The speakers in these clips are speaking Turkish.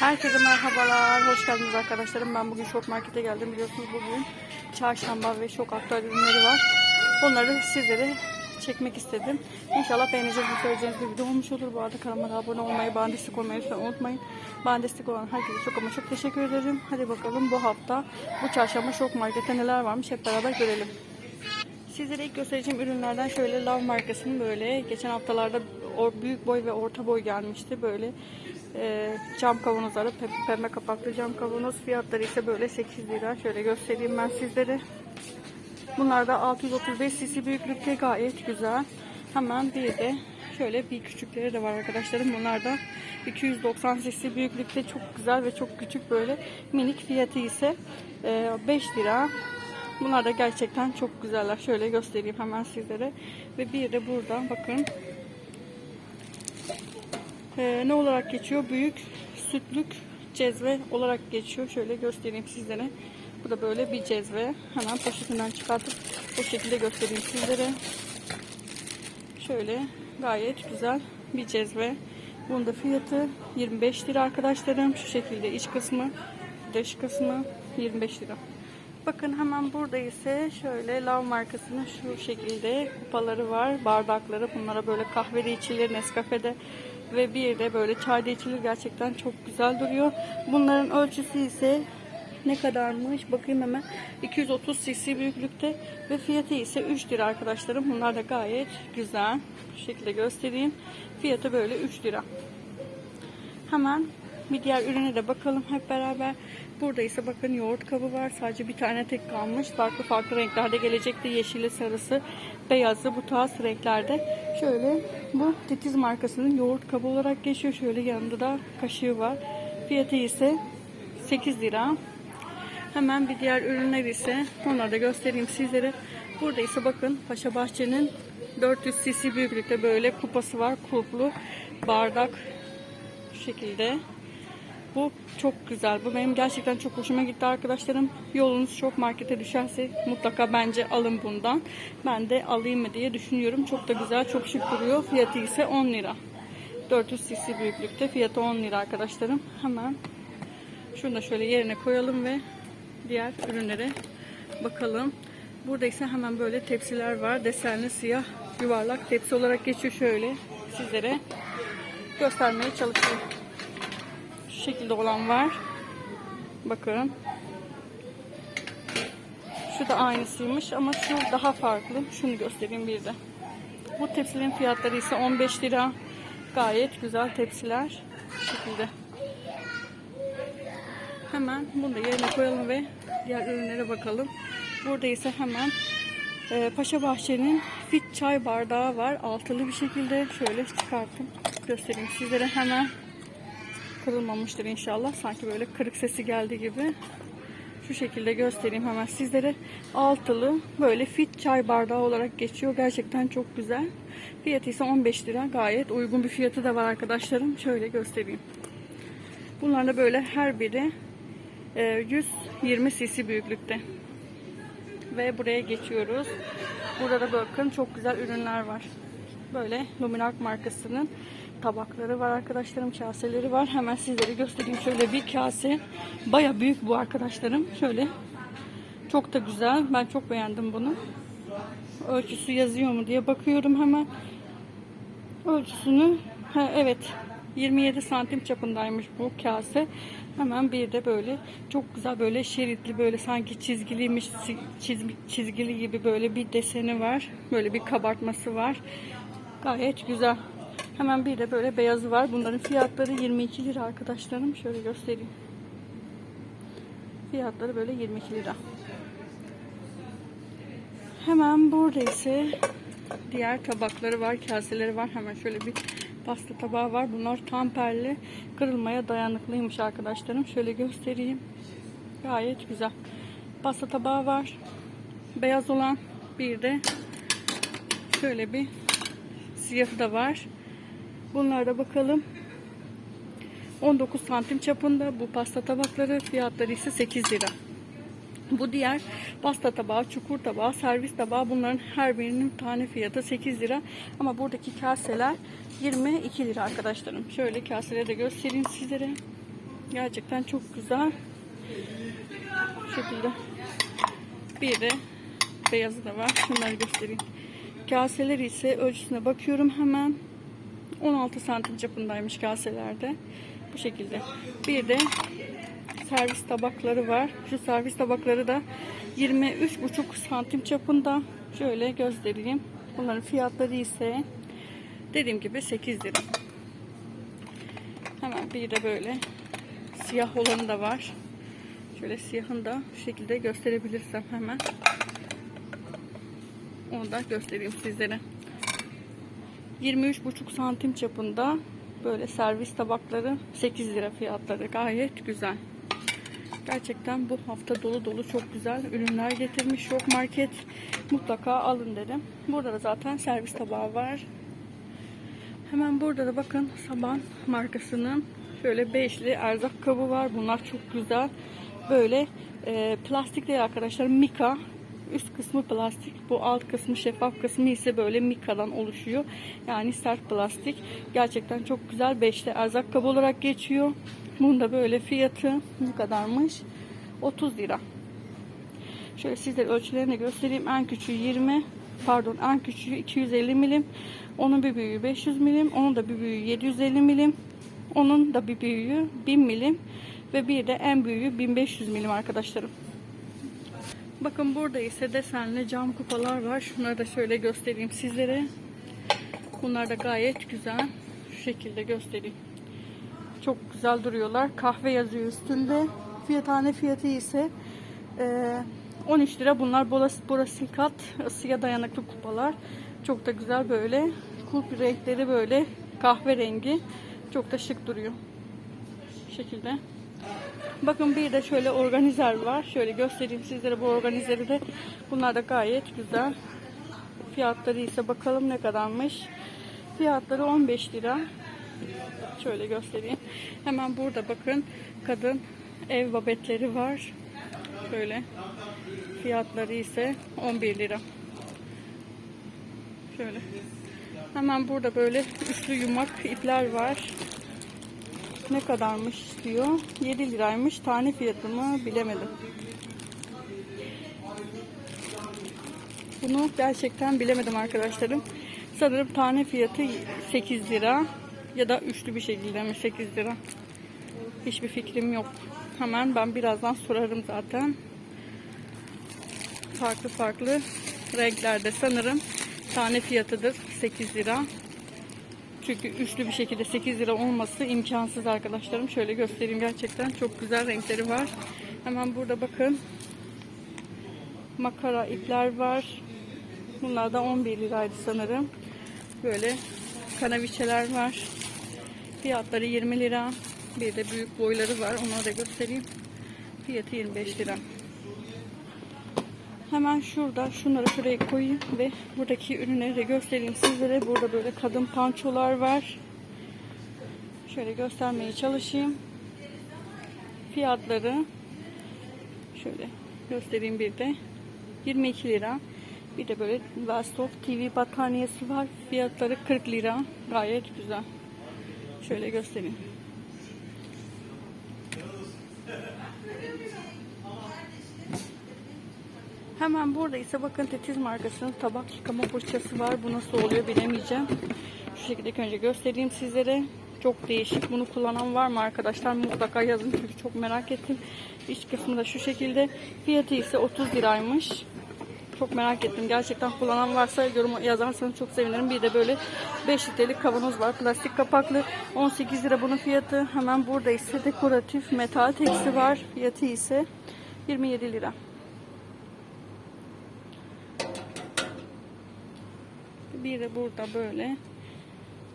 Herkese merhabalar, hoş geldiniz arkadaşlarım. Ben bugün şok markete geldim. Biliyorsunuz bugün çarşamba ve şok aktüel ürünleri var. Onları sizlere çekmek istedim. İnşallah beğeneceğiniz söyleyeceğiniz bir video olmuş olur. Bu arada kanalıma abone olmayı, bana destek olmayı lütfen unutmayın. Bana destek olan herkese çok ama çok teşekkür ederim. Hadi bakalım bu hafta bu çarşamba şok markette neler varmış hep beraber görelim. Sizlere ilk göstereceğim ürünlerden şöyle Love markasının böyle geçen haftalarda büyük boy ve orta boy gelmişti. Böyle e, cam kavanozları, pe- pembe kapaklı cam kavanoz fiyatları ise böyle 8 lira. Şöyle göstereyim ben sizlere. Bunlar da 635 cc büyüklükte gayet güzel. Hemen bir de şöyle bir küçükleri de var arkadaşlarım. Bunlar da 290 cc büyüklükte çok güzel ve çok küçük böyle minik fiyatı ise e, 5 lira. Bunlar da gerçekten çok güzeller. Şöyle göstereyim hemen sizlere. Ve bir de burada bakın ee, ne olarak geçiyor? Büyük sütlük cezve olarak geçiyor. Şöyle göstereyim sizlere. Bu da böyle bir cezve. Hemen poşetinden çıkartıp bu şekilde göstereyim sizlere. Şöyle gayet güzel bir cezve. Bunun da fiyatı 25 lira arkadaşlarım. Şu şekilde iç kısmı, dış kısmı 25 lira. Bakın hemen burada ise şöyle Lav markasının şu şekilde kupaları var. Bardakları bunlara böyle kahvede içilir, Nescafe'de ve bir de böyle çayda içilir. Gerçekten çok güzel duruyor. Bunların ölçüsü ise ne kadarmış? Bakayım hemen. 230 cc büyüklükte ve fiyatı ise 3 lira arkadaşlarım. Bunlar da gayet güzel. Şu şekilde göstereyim. Fiyatı böyle 3 lira. Hemen bir diğer ürüne de bakalım hep beraber. Burada ise bakın yoğurt kabı var. Sadece bir tane tek kalmış. Farklı farklı renklerde gelecekti. Yeşili, sarısı, beyazı bu tarz renklerde. Şöyle bu Titiz markasının yoğurt kabı olarak geçiyor. Şöyle yanında da kaşığı var. Fiyatı ise 8 lira. Hemen bir diğer ürünler ise onları da göstereyim sizlere. Burada ise bakın Paşa Bahçe'nin 400 cc büyüklükte böyle kupası var. Kulplu bardak şekilde. Bu çok güzel. Bu benim gerçekten çok hoşuma gitti arkadaşlarım. Yolunuz çok markete düşerse mutlaka bence alın bundan. Ben de alayım mı diye düşünüyorum. Çok da güzel, çok şık duruyor. Fiyatı ise 10 lira. 400 cc büyüklükte. Fiyatı 10 lira arkadaşlarım. Hemen şunu da şöyle yerine koyalım ve diğer ürünlere bakalım. Burada ise hemen böyle tepsiler var. Desenli siyah yuvarlak tepsi olarak geçiyor şöyle sizlere göstermeye çalışıyorum. Şekilde olan var. Bakın. Şu da aynısıymış ama şu daha farklı. Şunu göstereyim bir de. Bu tepsilerin fiyatları ise 15 lira. Gayet güzel tepsiler. Şu şekilde. Hemen bunu da yerine koyalım ve diğer ürünlere bakalım. Burada ise hemen e, Paşa Bahçe'nin fit çay bardağı var. Altılı bir şekilde şöyle çıkarttım. Göstereyim sizlere hemen. Kırılmamıştır inşallah. Sanki böyle kırık sesi geldi gibi. Şu şekilde göstereyim hemen sizlere. Altılı böyle fit çay bardağı olarak geçiyor. Gerçekten çok güzel. Fiyatı ise 15 lira. Gayet uygun bir fiyatı da var arkadaşlarım. Şöyle göstereyim. Bunlar da böyle her biri e, 120 cc büyüklükte. Ve buraya geçiyoruz. Burada da bakın çok güzel ürünler var. Böyle Luminak markasının tabakları var arkadaşlarım. Kaseleri var. Hemen sizlere göstereyim. Şöyle bir kase. Baya büyük bu arkadaşlarım. Şöyle. Çok da güzel. Ben çok beğendim bunu. Ölçüsü yazıyor mu diye bakıyorum hemen. Ölçüsünü ha, evet 27 santim çapındaymış bu kase. Hemen bir de böyle çok güzel böyle şeritli böyle sanki çizgiliymiş çiz- çizgili gibi böyle bir deseni var. Böyle bir kabartması var. Gayet güzel. Hemen bir de böyle beyazı var. Bunların fiyatları 22 lira arkadaşlarım. Şöyle göstereyim. Fiyatları böyle 22 lira. Hemen burada ise diğer tabakları var, kaseleri var. Hemen şöyle bir pasta tabağı var. Bunlar tamperli, kırılmaya dayanıklıymış arkadaşlarım. Şöyle göstereyim. Gayet güzel. Pasta tabağı var. Beyaz olan bir de şöyle bir siyahı da var. Bunlara bakalım. 19 santim çapında bu pasta tabakları fiyatları ise 8 lira. Bu diğer pasta tabağı, çukur tabağı, servis tabağı bunların her birinin tane fiyatı 8 lira. Ama buradaki kaseler 22 lira arkadaşlarım. Şöyle kaseleri de göstereyim sizlere. Gerçekten çok güzel. Bu şekilde. Bir de beyazı da var. Şunları göstereyim. Kaseler ise ölçüsüne bakıyorum hemen. 16 santim çapındaymış kaselerde. Bu şekilde. Bir de servis tabakları var. Şu servis tabakları da 23,5 santim çapında. Şöyle göstereyim. Bunların fiyatları ise dediğim gibi 8 lira. Hemen bir de böyle siyah olanı da var. Şöyle siyahını da şu şekilde gösterebilirsem hemen. Onu da göstereyim sizlere. 23,5 santim çapında böyle servis tabakları 8 lira fiyatları gayet güzel. Gerçekten bu hafta dolu dolu çok güzel ürünler getirmiş Şok Market. Mutlaka alın dedim. Burada da zaten servis tabağı var. Hemen burada da bakın Saban markasının şöyle beşli erzak kabı var. Bunlar çok güzel. Böyle e, plastik değil arkadaşlar. Mika. Üst kısmı plastik. Bu alt kısmı şeffaf kısmı ise böyle mikadan oluşuyor. Yani sert plastik. Gerçekten çok güzel. Beşli erzak kabı olarak geçiyor. Bunda böyle fiyatı ne kadarmış? 30 lira. Şöyle sizlere ölçülerini göstereyim. En küçüğü 20 pardon en küçüğü 250 milim. Onun bir büyüğü 500 milim. Onun da bir büyüğü 750 milim. Onun da bir büyüğü 1000 milim. Ve bir de en büyüğü 1500 milim arkadaşlarım. Bakın burada ise desenli cam kupalar var. Şunları da şöyle göstereyim sizlere. Bunlar da gayet güzel. Şu şekilde göstereyim. Çok güzel duruyorlar. Kahve yazıyor üstünde. Fiyathane fiyatı ise e, 13 lira. Bunlar borosilikat ısıya dayanıklı kupalar. Çok da güzel böyle. Kulp renkleri böyle kahverengi. Çok da şık duruyor. Bu şekilde. Bakın bir de şöyle organizer var. Şöyle göstereyim sizlere bu organizeri de. Bunlar da gayet güzel. Fiyatları ise bakalım ne kadarmış. Fiyatları 15 lira. Şöyle göstereyim. Hemen burada bakın kadın ev babetleri var. Şöyle. Fiyatları ise 11 lira. Şöyle. Hemen burada böyle üçlü yumak ipler var. Ne kadarmış diyor. 7 liraymış. Tane fiyatı mı bilemedim. Bunu gerçekten bilemedim arkadaşlarım. Sanırım tane fiyatı 8 lira ya da üçlü bir şekilde mi 8 lira. Hiçbir fikrim yok. Hemen ben birazdan sorarım zaten. Farklı farklı renklerde sanırım tane fiyatıdır 8 lira. Çünkü üçlü bir şekilde 8 lira olması imkansız arkadaşlarım. Şöyle göstereyim gerçekten çok güzel renkleri var. Hemen burada bakın. Makara ipler var. Bunlar da 11 liraydı sanırım. Böyle kanaviçeler var. Fiyatları 20 lira. Bir de büyük boyları var. Onları da göstereyim. Fiyatı 25 lira. Hemen şurada şunları şuraya koyayım ve buradaki ürünleri de göstereyim sizlere. Burada böyle kadın pançolar var. Şöyle göstermeye çalışayım. Fiyatları şöyle göstereyim bir de. 22 lira. Bir de böyle Velstof TV battaniyesi var. Fiyatları 40 lira. Gayet güzel. Şöyle göstereyim. Hemen burada ise bakın Tetiz markasının tabak yıkama fırçası var. Bu nasıl oluyor bilemeyeceğim. Şu şekilde önce göstereyim sizlere. Çok değişik. Bunu kullanan var mı arkadaşlar? Mutlaka yazın çünkü çok merak ettim. İç kısmı da şu şekilde. Fiyatı ise 30 liraymış. Çok merak ettim. Gerçekten kullanan varsa yorum yazarsanız çok sevinirim. Bir de böyle 5 litrelik kavanoz var. Plastik kapaklı. 18 lira bunun fiyatı. Hemen burada ise dekoratif metal teksi var. Fiyatı ise 27 lira. Bir de burada böyle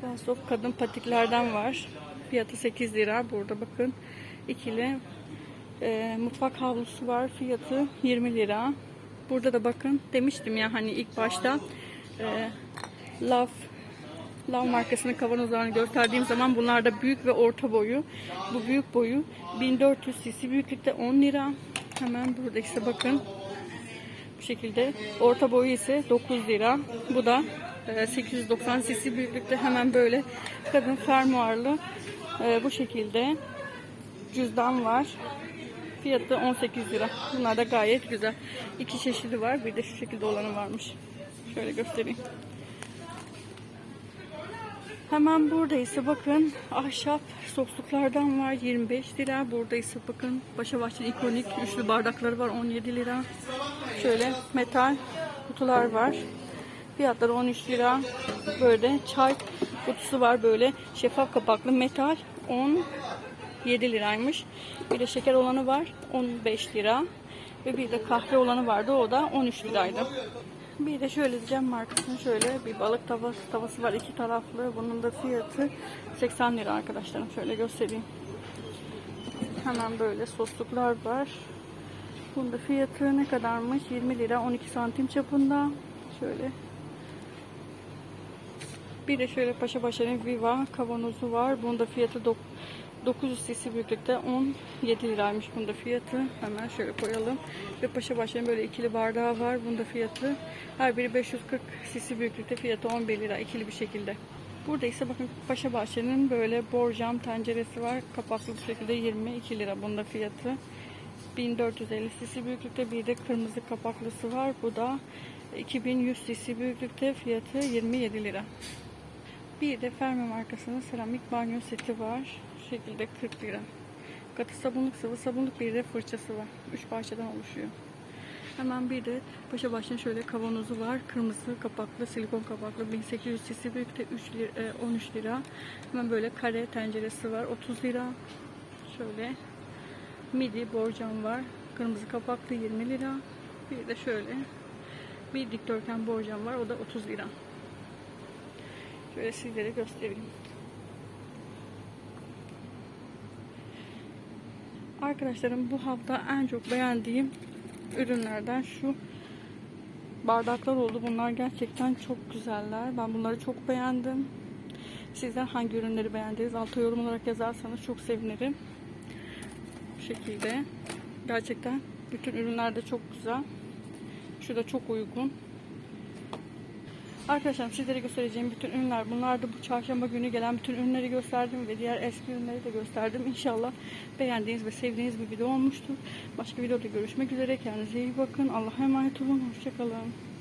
Bensof kadın patiklerden var. Fiyatı 8 lira. Burada bakın ikili e, mutfak havlusu var. Fiyatı 20 lira. Burada da bakın demiştim ya hani ilk başta e, Love Love markasının kavanozlarını gösterdiğim zaman bunlar da büyük ve orta boyu. Bu büyük boyu 1400 cc büyüklükte 10 lira. Hemen burada ise bakın bu şekilde. Orta boyu ise 9 lira. Bu da 890 cc büyüklükte hemen böyle kadın fermuarlı e, bu şekilde cüzdan var. Fiyatı 18 lira. Bunlar da gayet güzel. İki çeşidi var. Bir de şu şekilde olanı varmış. Şöyle göstereyim. Hemen burada ise bakın ahşap sosluklardan var 25 lira. Burada ise bakın Paşa Bahçeli ikonik üçlü bardakları var 17 lira. Şöyle metal kutular var. Fiyatları 13 lira. Böyle çay kutusu var böyle şeffaf kapaklı metal 17 liraymış. Bir de şeker olanı var 15 lira. Ve bir de kahve olanı vardı o da 13 liraydı. Bir de şöyle diyeceğim markasının şöyle bir balık tavası, tavası var iki taraflı. Bunun da fiyatı 80 lira arkadaşlarım. Şöyle göstereyim. Hemen böyle sosluklar var. Bunun da fiyatı ne kadarmış? 20 lira 12 santim çapında. Şöyle. Bir de şöyle Paşa Başar'ın Viva kavanozu var. Bunun da fiyatı dok- 900 cc büyüklükte 17 liraymış bunun da fiyatı. Hemen şöyle koyalım. Ve Paşa Bahçe'nin böyle ikili bardağı var. Bunun da fiyatı her biri 540 cc büyüklükte fiyatı 11 lira ikili bir şekilde. Burada ise bakın Paşa Bahçe'nin böyle borcam tenceresi var. Kapaklı bir şekilde 22 lira bunun da fiyatı. 1450 cc büyüklükte bir de kırmızı kapaklısı var. Bu da 2100 cc büyüklükte fiyatı 27 lira. Bir de Ferme markasının seramik banyo seti var. Şu şekilde 40 lira. Katı sabunluk, sıvı sabunluk bir de fırçası var. 3 parçadan oluşuyor. Hemen bir de Paşa Bahçe'nin şöyle kavanozu var. Kırmızı kapaklı, silikon kapaklı 1800 cc büyükte 3 lira, e, 13 lira. Hemen böyle kare tenceresi var 30 lira. Şöyle midi borcam var. Kırmızı kapaklı 20 lira. Bir de şöyle bir dikdörtgen borcam var. O da 30 lira. Şöyle sizlere göstereyim. Arkadaşlarım bu hafta en çok beğendiğim ürünlerden şu bardaklar oldu. Bunlar gerçekten çok güzeller. Ben bunları çok beğendim. Sizler hangi ürünleri beğendiniz? Alta yorum olarak yazarsanız çok sevinirim. Bu şekilde. Gerçekten bütün ürünler de çok güzel. Şu da çok uygun. Arkadaşlar sizlere göstereceğim bütün ürünler bunlardı. Bu çarşamba günü gelen bütün ürünleri gösterdim ve diğer eski ürünleri de gösterdim. İnşallah beğendiğiniz ve sevdiğiniz bir video olmuştur. Başka videoda görüşmek üzere. Kendinize iyi bakın. Allah'a emanet olun. Hoşçakalın.